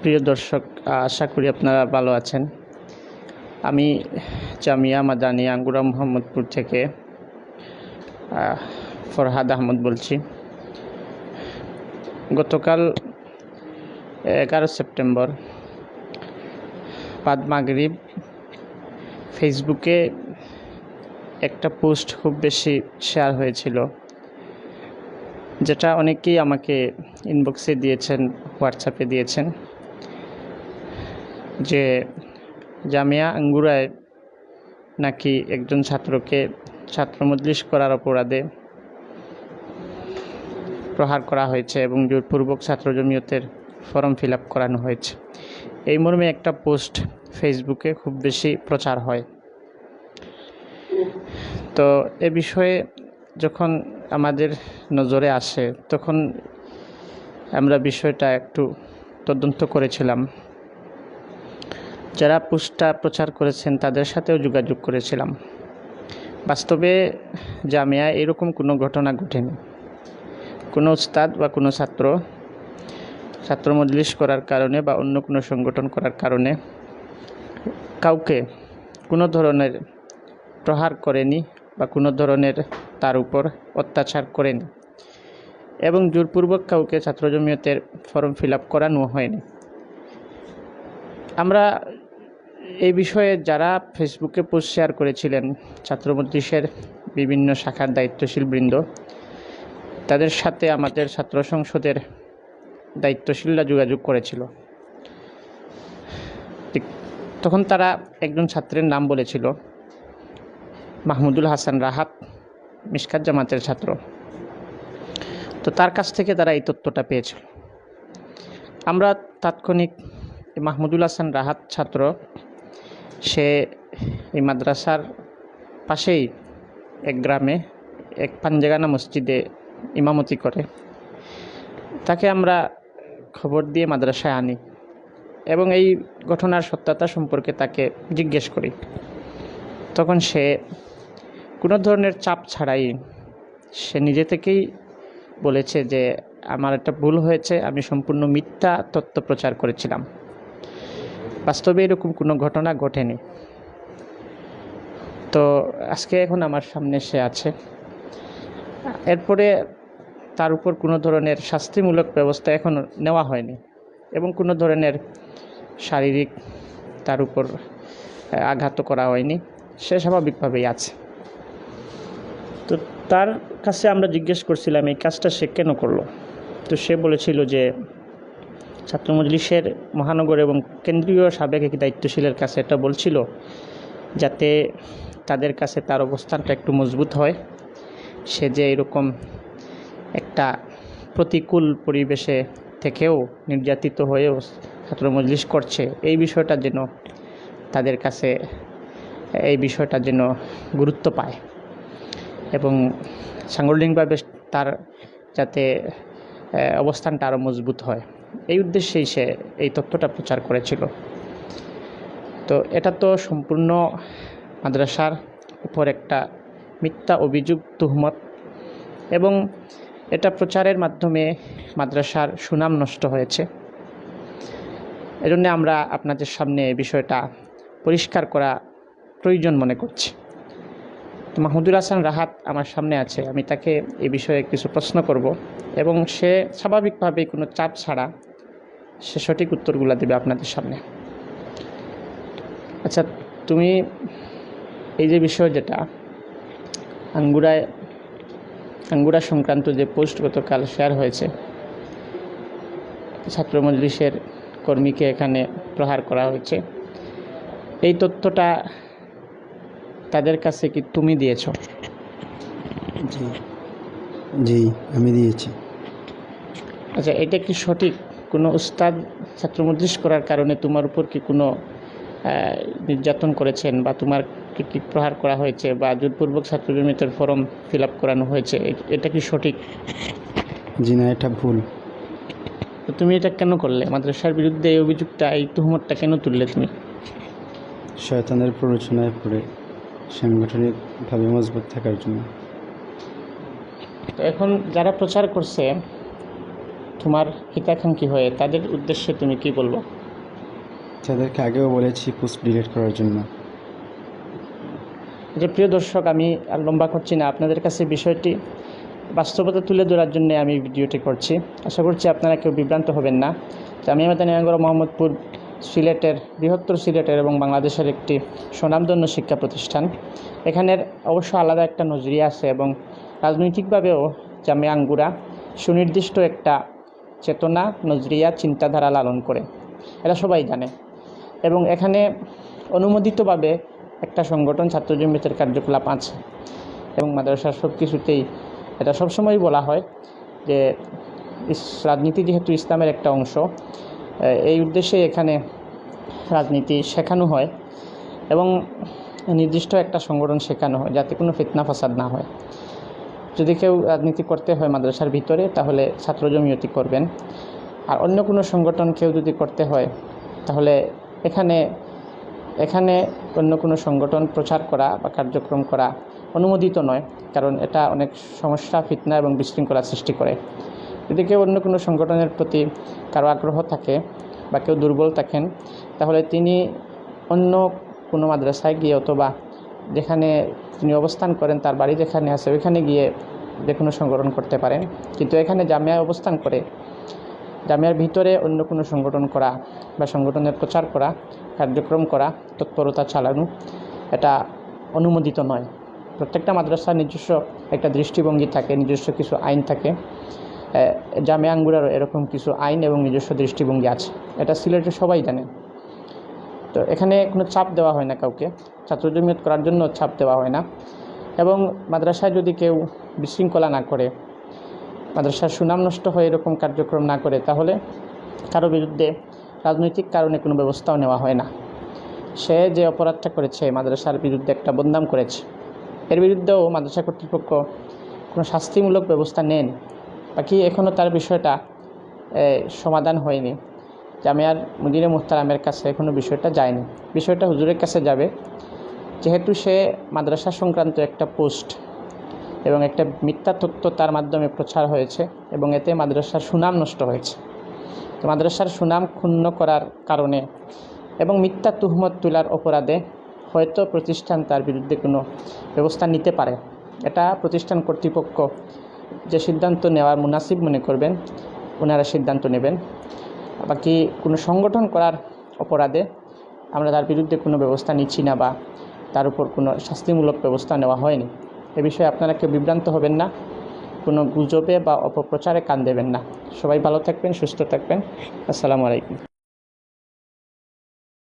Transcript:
প্রিয় দর্শক, আশা করি আপনারা ভালো আছেন। আমি জামিয়া মাদানি, আঙ্গুরা মোহাম্মদপুর থেকে ফরহাদ আহমদ বলছি। গতকাল এগারো সেপ্টেম্বর, বাদ মাগরিব ফেসবুকে একটা পোস্ট খুব বেশি শেয়ার হয়েছিল। যেটা অনেকেই আমাকে ইনবক্সে দিয়েছেন হোয়াটসঅ্যাপে দিয়েছেন, যে জামিয়া আঙ্গুরায় নাকি একজন ছাত্রকে ছাত্র মজলিস করার অপরাধে প্রহার করা হয়েছে এবং জোরপূর্বক ছাত্র জমিয়তের ফর্ম ফিল করানো হয়েছে। এই মর্মে একটা পোস্ট ফেসবুকে খুব বেশি প্রচার হয়। তো এ বিষয়ে যখন আমাদের নজরে আসে, তখন আমরা বিষয়টা একটু তদন্ত করেছিলাম। যারা পোস্টটা প্রচার করেছেন, তাদের সাথেও যোগাযোগ করেছিলাম। বাস্তবে জামিয়া এরকম কোনো ঘটনা ঘটেনি। কোনো উস্তাদ বা কোনো ছাত্র ছাত্র মজলিস করার কারণে বা অন্য কোনো সংগঠন করার কারণে কাউকে কোনো ধরনের প্রহার করেনি বা কোনো ধরনের তার উপর অত্যাচার করেনি এবং জোরপূর্বক কাউকে ছাত্র জমিয়তের ফর্ম ফিল আপ করানো হয়নি। আমরা এই বিষয়ে যারা ফেসবুকে পোস্ট শেয়ার করেছিলেন, ছাত্র মজলিসের বিভিন্ন শাখার দায়িত্বশীল বৃন্দ, তাদের সাথে আমাদের ছাত্র সংসদের দায়িত্বশীলরা যোগাযোগ করেছিল। তখন তারা একজন ছাত্রের নাম বলেছিল, মাহমুদুল হাসান রাহাত। মিসকাত জামাতের ছাত্র। তো তার কাছ থেকে তারা এই তথ্যটা পেয়েছিল। আমরা তাৎক্ষণিক মাহমুদুল হাসান রাহাত ছাত্র, সে এই মাদ্রাসার পাশেই এক গ্রামে, এক পাঞ্জাগানা মসজিদে ইমামতি করে। তাকে আমরা খবর দিয়ে মাদ্রাসায় আনি এবং এই ঘটনার সত্যতা সম্পর্কে তাকে জিজ্ঞেস করি। তখন সে কোনো ধরনের চাপ ছাড়াই সে নিজে থেকেই বলেছে যে, আমার একটা ভুল হয়েছে, আমি সম্পূর্ণ মিথ্যা তথ্য প্রচার করেছিলাম। বাস্তবে এরকম কোনো ঘটনা ঘটেনি। তো আজকে এখন আমার সামনে সে আছে। এরপরে তার উপর কোনো ধরনের শাস্তিমূলক ব্যবস্থা এখন নেওয়া হয়নি এবং কোনো ধরনের শারীরিক তার উপর আঘাত করা হয়নি। সে স্বাভাবিকভাবেই আছে। তো তার কাছে আমরা জিজ্ঞেস করছিলাম, এই কাজটা সে কেন করল? তো সে বলেছিল যে, ছাত্র মজলিসের মহানগর এবং কেন্দ্রীয় সাবেক এক দায়িত্বশীলের কাছে এটা বলছিল, যাতে তাদের কাছে তার অবস্থানটা একটু মজবুত হয়। সে যে এরকম একটা প্রতিকূল পরিবেশে থেকেও নির্যাতিত হয়েও ছাত্র মজলিস করছে, এই বিষয়টা যেন তাদের কাছে, এই বিষয়টা যেন গুরুত্ব পায়। এবং সাংগঠনিকভাবে তার যাতে অবস্থানটা আরও মজবুত হয়। এই উদ্দেশ্যেই সে এই তথ্যটা প্রচার করেছিল। তো এটা তো সম্পূর্ণ মাদ্রাসার উপর একটা মিথ্যা অভিযোগ, তুহমত এবং এটা প্রচারের মাধ্যমে মাদ্রাসার সুনাম নষ্ট হয়েছে। এজন্য আমরা আপনাদের সামনে বিষয়টা পরিষ্কার করা প্রয়োজন মনে করছি। তো মাহমুদুল হাসান রাহাত আমার সামনে আছে। আমি তাকে এই বিষয়ে কিছু প্রশ্ন করব এবং সে স্বাভাবিকভাবেই কোনো চাপ ছাড়া সে সঠিক উত্তরগুলো দেবে আপনাদের সামনে। আচ্ছা তুমি এই যে বিষয় যেটা আঙ্গুরায় আঙ্গুরা সংক্রান্ত যে পোস্ট গতকাল শেয়ার হয়েছে, ছাত্র মজলিসের কর্মীকে এখানে প্রহার করা হয়েছে, এই তথ্যটা তাদের কাছে কি তুমি দিয়েছ? জি। জি আমি দিয়েছি। আচ্ছা এটা কি সঠিক? কোনো উস্তাদ ছাত্র মজলিস করার কারণে তোমার উপর কি কোনো নির্যাতন করেছেন বা তোমার কি কি প্রহার করা হয়েছে বা জোরপূর্বক ছাত্র জমিতের ফর্ম ফিল আপ করানো হয়েছে? এটা কি সঠিক? জি না এটা ভুল। তো তুমি এটা কেন করলে? মাদ্রাসার বিরুদ্ধে এই অভিযোগটা এই তুহমতটা কেন তুললে তুমি? শয়তানের প্ররোচনায় পড়ে। সাংগঠনিকভাবে মজবুত থাকার জন্য। তো এখন যারা প্রচার করছে তোমার হিতাকাঙ্ক্ষী হয়ে তাদের উদ্দেশ্যে তুমি কি বলব? তাদেরকে আগেও বলেছি পোস্ট ডিলিট করার জন্য। যে প্রিয় দর্শক আমি আর লম্বা করছি না। আপনাদের কাছে বিষয়টি বাস্তবতা তুলে ধরার জন্য আমি ভিডিওটি করছি। আশা করছি আপনারা কেউ বিভ্রান্ত হবেন না। জামিয়া মাদানিয়াগর মোহাম্মদপুর সিলেটের, বৃহত্তর সিলেটের এবং বাংলাদেশের একটি স্বনামধন্য শিক্ষা প্রতিষ্ঠান। এখানের অবশ্য আলাদা একটা নজরিয়া আছে এবং রাজনৈতিকভাবেও জামিয়া আঙ্গুরা সুনির্দিষ্ট একটা চেতনা, নজরিয়া, চিন্তাধারা লালন করে। এরা সবাই জানে। এবং এখানে অনুমোদিতভাবে একটা সংগঠন ছাত্র জমিয়তের কার্যকলাপ আছে এবং মাদ্রাসার সব কিছুতেই এটা সবসময় বলা হয় যে রাজনীতি যেহেতু ইসলামের একটা অংশ এই উদ্দেশ্যে এখানে রাজনীতি শেখানো হয় এবং নির্দিষ্ট একটা সংগঠন শেখানো হয় যাতে কোনো ফিতনা ফাসাদ না হয়। যদি কেউ রাজনীতি করতে হয় মাদ্রাসার ভিতরে, তাহলে ছাত্র জমিয়তি করবেন। আর অন্য কোনো সংগঠন কেউ যদি করতে হয়, তাহলে এখানে এখানে অন্য কোনো সংগঠন প্রচার করা বা কার্যক্রম করা অনুমোদিত নয়, কারণ এটা অনেক সমস্যা, ফিতনা এবং বিশৃঙ্খলা সৃষ্টি করে। যদি কেউ অন্য কোনো সংগঠনের প্রতি কারও আগ্রহ থাকে বা কেউ দুর্বল থাকেন, তাহলে তিনি অন্য কোনো মাদ্রাসায় গিয়ে অথবা যেখানে তিনি অবস্থান করেন, তার বাড়ি যেখানে আছে, ওইখানে গিয়ে যে কোনো সংগঠন করতে পারেন। কিন্তু এখানে জামিয়ায় অবস্থান করে, জামিয়ার ভিতরে অন্য কোনো সংগঠন করা বা সংগঠনের প্রচার করা, কার্যক্রম করা, তৎপরতা চালানো, এটা অনুমোদিত নয়। প্রত্যেকটা মাদ্রাসার নিজস্ব একটা দৃষ্টিভঙ্গি থাকে, নিজস্ব কিছু আইন থাকে। এ, আঙ্গুরার এরকম কিছু আইন এবং নিজস্ব দৃষ্টিভঙ্গি আছে। এটা সিলেটে সবাই জানে। তো এখানে কোনো চাপ দেওয়া হয় না কাউকে। ছাত্র জমিয়ত করার জন্য চাপ দেওয়া হয় না। এবং মাদ্রাসায় যদি কেউ বিশৃঙ্খলা না করে মাদ্রাসার সুনাম নষ্ট হয় এরকম কার্যক্রম না করে তাহলে কারও বিরুদ্ধে রাজনৈতিক কারণে কোনো ব্যবস্থাও নেওয়া হয় না। সে যে অপরাধটা করেছে মাদ্রাসার বিরুদ্ধে একটা বদনাম করেছে এর বিরুদ্ধেও মাদ্রাসা কর্তৃপক্ষ কোনো শাস্তিমূলক ব্যবস্থা নেন। বাকি এখনও তার বিষয়টা সমাধান হয়নি। জামিয়ার মুদিরে মুহতারামের কাছে এখনও বিষয়টা যায়নি। বিষয়টা হুজুরের কাছে যাবে। যেহেতু সে মাদ্রাসা সংক্রান্ত একটা পোস্ট এবং একটা মিথ্যা তথ্য তার মাধ্যমে প্রচার হয়েছে এবং এতে মাদ্রাসার সুনাম নষ্ট হয়েছে। তো মাদ্রাসার সুনাম ক্ষুণ্ণ করার কারণে এবং মিথ্যা তুহমত তোলার অপরাধে হয়তো প্রতিষ্ঠান তার বিরুদ্ধে কোনো ব্যবস্থা নিতে পারে। এটা প্রতিষ্ঠান কর্তৃপক্ষ যে সিদ্ধান্ত নেওয়ার মুনাসিব মনে করবেন, ওনারা সিদ্ধান্ত নেবেন। বাকি কোনো সংগঠন করার অপরাধে আমরা তার বিরুদ্ধে কোনো ব্যবস্থা নিচ্ছি না বা তার উপর কোনো শাস্তিমূলক ব্যবস্থা নেওয়া হয়নি। এ বিষয়ে আপনারা কেউ বিভ্রান্ত হবেন না, কোনো গুজবে বা অপপ্রচারে কান দেবেন না। সবাই ভালো থাকবেন, সুস্থ থাকবেন। আসসালামু আলাইকুম।